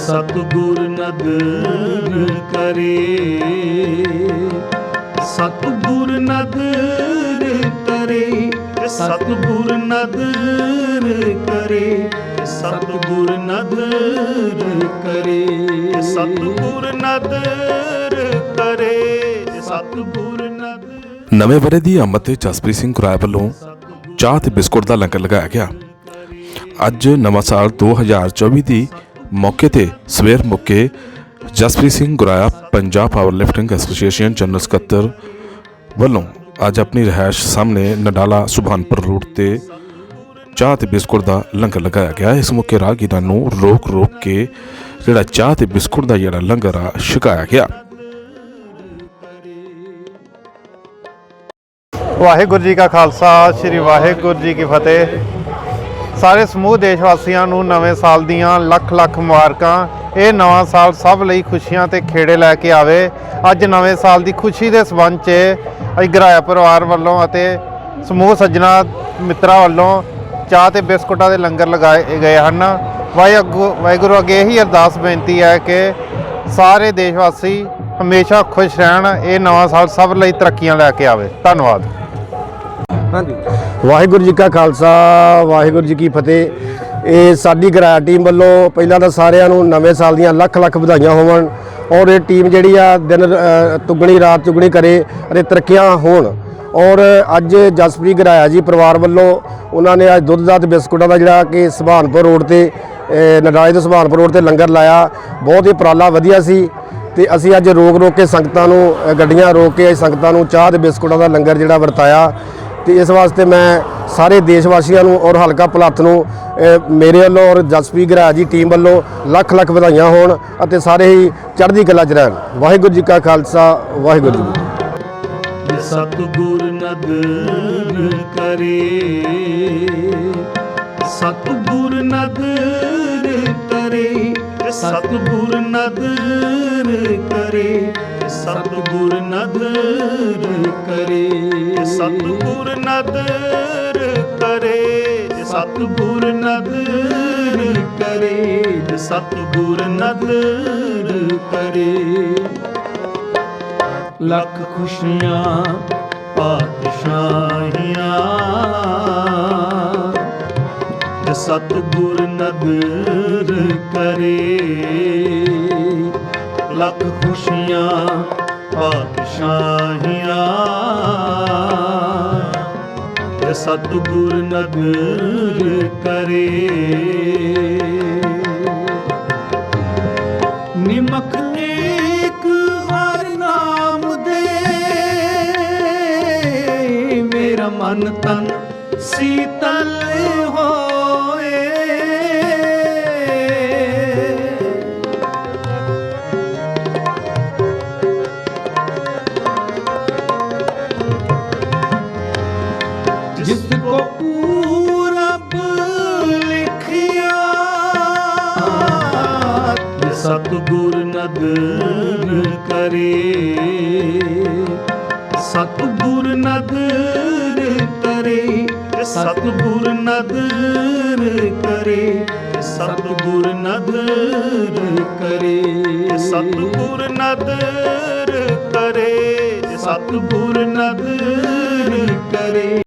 ਸਤਿਗੁਰ ਨਦਰ ਕਰੇ। ਸਤਿਗੁਰ ਨਦਰ ਕਰੇ, ਸਤਿਗੁਰ ਨਦਰ ਕਰੇ, ਸਤਿਗੁਰ ਨਦਰ ਕਰੇ। ਸਤਿਗੁਰ ਨਦਰ ਕਰੇ, ਸਤਿਗੁਰ ਨਦਰ ਨਵੇਂ ਵਰੇ ਦੀ ਆਮਦ ਤੇ ਜਸਪ੍ਰੀਤ ਸਿੰਘ ਕੁਰਾਏ ਵੱਲੋਂ ਚਾਹ ਤੇ ਬਿਸਕੁਟ ਦਾ ਲੰਗਰ ਲਗਾਇਆ ਗਿਆ। ਅੱਜ ਨਵਾਂ ਸਾਲ 2024 ਦੀ ਮੌਕੇ ਤੇ ਸਵੇਰ ਮੁੱਕੇ Jaspreet Singh Guraya, Punjab power lifting association general ਸਕੱਤਰ ਵੱਲੋਂ ਅੱਜ ਆਪਣੀ ਰਿਹਾਇਸ਼ ਸਾਹਮਣੇ ਨਡਾਲਾ ਸੁਭਾਨਪੁਰ ਰੋਡ ਤੇ ਚਾਹ ਤੇ ਬਿਸਕੁਟ ਦਾ ਲੰਗਰ ਲਗਾਇਆ ਗਿਆ। ਇਸ ਮੌਕੇ ਰਾਹਗੀਰਾਂ ਨੂੰ ਰੋਕ ਰੋਕ ਕੇ ਜਿਹੜਾ ਚਾਹ ਤੇ ਬਿਸਕੁਟ ਦਾ ਜਿਹੜਾ ਲੰਗਰ ਆ, ਛਕਾਇਆ ਗਿਆ। ਵਾਹਿਗੁਰੂ ਜੀ ਕਾ ਖਾਲਸਾ, ਸ੍ਰੀ ਵਾਹਿਗੁਰੂ ਜੀ ਕੀ ਫਤਿਹ। ਸਾਰੇ ਸਮੂਹ ਦੇਸ਼ ਵਾਸੀਆਂ ਨੂੰ ਨਵੇਂ ਸਾਲ ਦੀਆਂ ਲੱਖ ਲੱਖ ਮੁਬਾਰਕਾਂ। ਇਹ ਨਵਾਂ ਸਾਲ ਸਭ ਲਈ ਖੁਸ਼ੀਆਂ ਤੇ ਖੇੜੇ ਲੈ ਕੇ ਆਵੇ। ਅੱਜ ਨਵੇਂ ਸਾਲ ਦੀ ਖੁਸ਼ੀ ਦੇ ਸਬੰਧ 'ਚ ਅਸੀਂ ਪਰਿਵਾਰ ਵੱਲੋਂ ਅਤੇ ਸਮੂਹ ਸੱਜਣਾ ਮਿੱਤਰਾਂ ਵੱਲੋਂ ਚਾਹ ਤੇ ਬਿਸਕੁਟਾਂ ਦੇ ਲੰਗਰ ਲਗਾਏ ਗਏ ਹਨ। ਵਾਹਿਗੁਰੂ ਵਾਹਿਗੁਰੂ ਅੱਗੇ ਇਹੀ ਅਰਦਾਸ ਬੇਨਤੀ ਹੈ ਕਿ ਸਾਰੇ ਦੇਸ਼ ਵਾਸੀ ਹਮੇਸ਼ਾ ਖੁਸ਼ ਰਹਿਣ। ਇਹ ਨਵਾਂ ਸਾਲ ਸਭ ਲਈ ਤਰੱਕੀਆਂ ਲੈ ਕੇ ਆਵੇ। ਧੰਨਵਾਦ। ਹਾਂਜੀ। ਵਾਹਿਗੁਰੂ ਜੀ ਕਾ ਖਾਲਸਾ ਵਾਹਿਗੁਰੂ ਜੀ ਕੀ ਫਤਿਹ। ਇਹ ਸਾਡੀ ਗਰਾਇਆ ਟੀਮ ਵੱਲੋਂ ਪਹਿਲਾਂ ਤਾਂ ਸਾਰਿਆਂ ਨੂੰ ਨਵੇਂ ਸਾਲ ਦੀਆਂ ਲੱਖ ਲੱਖ ਵਧਾਈਆਂ ਹੋਵਣ ਔਰ ਇਹ ਟੀਮ ਜਿਹੜੀ ਆ ਦਿਨ ਤੁਗਣੀ ਰਾਤ ਚੁਗਣੀ ਕਰੇ ਅਤੇ ਤਰੱਕੀਆਂ ਹੋਣ। ਔਰ ਅੱਜ ਜਸਪ੍ਰੀਤ ਗਰਾਇਆ ਜੀ ਪਰਿਵਾਰ ਵੱਲੋਂ ਉਹਨਾਂ ਨੇ ਅੱਜ ਦੁੱਧ ਦਾ ਤੇ ਬਿਸਕੁਟਾਂ ਦਾ ਜਿਹੜਾ ਕਿ ਸੁਭਾਨਪੁਰ ਰੋਡ ਤੇ ਅ, ਨਡਾਲੇ ਤੋਂ ਸੁਭਾਨਪੁਰ ਰੋਡ ਤੇ ਲੰਗਰ ਲਾਇਆ। ਬਹੁਤ ਹੀ ਉਪਰਾਲਾ ਵਧੀਆ ਸੀ ਤੇ ਅਸੀਂ ਅੱਜ ਰੋਕ ਰੋਕ ਕੇ ਸੰਗਤਾਂ ਨੂੰ ਗੱਡੀਆਂ ਰੋਕ ਕੇ ਸੰਗਤਾਂ ਨੂੰ ਚਾਹ ਤੇ ਬਿਸਕੁਟਾਂ ਦਾ ਲੰਗਰ ਜਿਹੜਾ ਵਰਤਾਇਆ। ਤੇ ਇਸ ਵਾਸਤੇ ਮੈਂ ਸਾਰੇ ਦੇਸ਼ ਵਾਸੀਆਂ ਨੂੰ ਔਰ ਹਲਕਾ ਭਲੱਥ ਨੂੰ ਮੇਰੇ ਵੱਲੋਂ ਔਰ ਜਸਪੀ ਗਰਾ ਜੀ ਟੀਮ ਵੱਲੋਂ ਲੱਖ ਲੱਖ ਵਧਾਈਆਂ ਹੋਣ ਅਤੇ ਸਾਰੇ ਹੀ ਚੜ੍ਹਦੀ ਕਲਾ 'ਚ ਰਹਿਣ। ਵਾਹਿਗੁਰੂ ਜੀ ਕਾ ਖਾਲਸਾ, ਵਾਹਿਗੁਰੂ ਜੀ ਕੀ ਨਦਰ ਕਰੇ, ਸਤਿਗੁਰ ਨਦਰ ਕਰੇ, ਸਤਿਗੁਰ ਨਦਰ ਕਰੇ। ਸਤਗੁਰ ਨਦਰ ਕਰੇ। ਸਤਿਗੁਰ ਨਦਰ ਕਰੇ। ਸਤਿਗੁਰ ਨਦਰ ਕਰੇ। ਸਤਿਗੁਰ ਨਦਰ ਕਰੇ। ਲੱਖ ਖੁਸ਼ੀਆਂ, ਪਾਤਸ਼ਾਹੀਆਂ। ਜੇ ਸਤਿਗੁਰ ਨਦਰ ਕਰੇ। ਲੱਖ ਖੁਸ਼ੀਆਂ, ਪਾਤਸ਼ਾਹੀਆਂ। ਜੇ ਸਤਿਗੁਰ ਨਦਰ ਕਰੇ, ਨਿਮਕ ਨੇਕ ਹਰ ਨਾਮ ਦੇ। ਮੇਰਾ ਮਨ ਤਨ ਸੀਤਲ ਹੋ ਜਿਸ ਕੋ ਪੂਰਬ ਲਿਖਿਆ ਸਤਿਗੁਰ ਨਦਰ ਕਰੇ ਸਤਿਗੁਰ ਨਦਰ ਕਰੇ ਸਤਿਗੁਰ ਨਦਰ ਕਰੇ ਸਤਿਗੁਰ ਨਦਰ ਕਰੇ ਸਤਿਗੁਰ ਨਦਰ ਕਰੇ ਸਤਿਗੁਰ ਨਦਰ ਕਰੇ।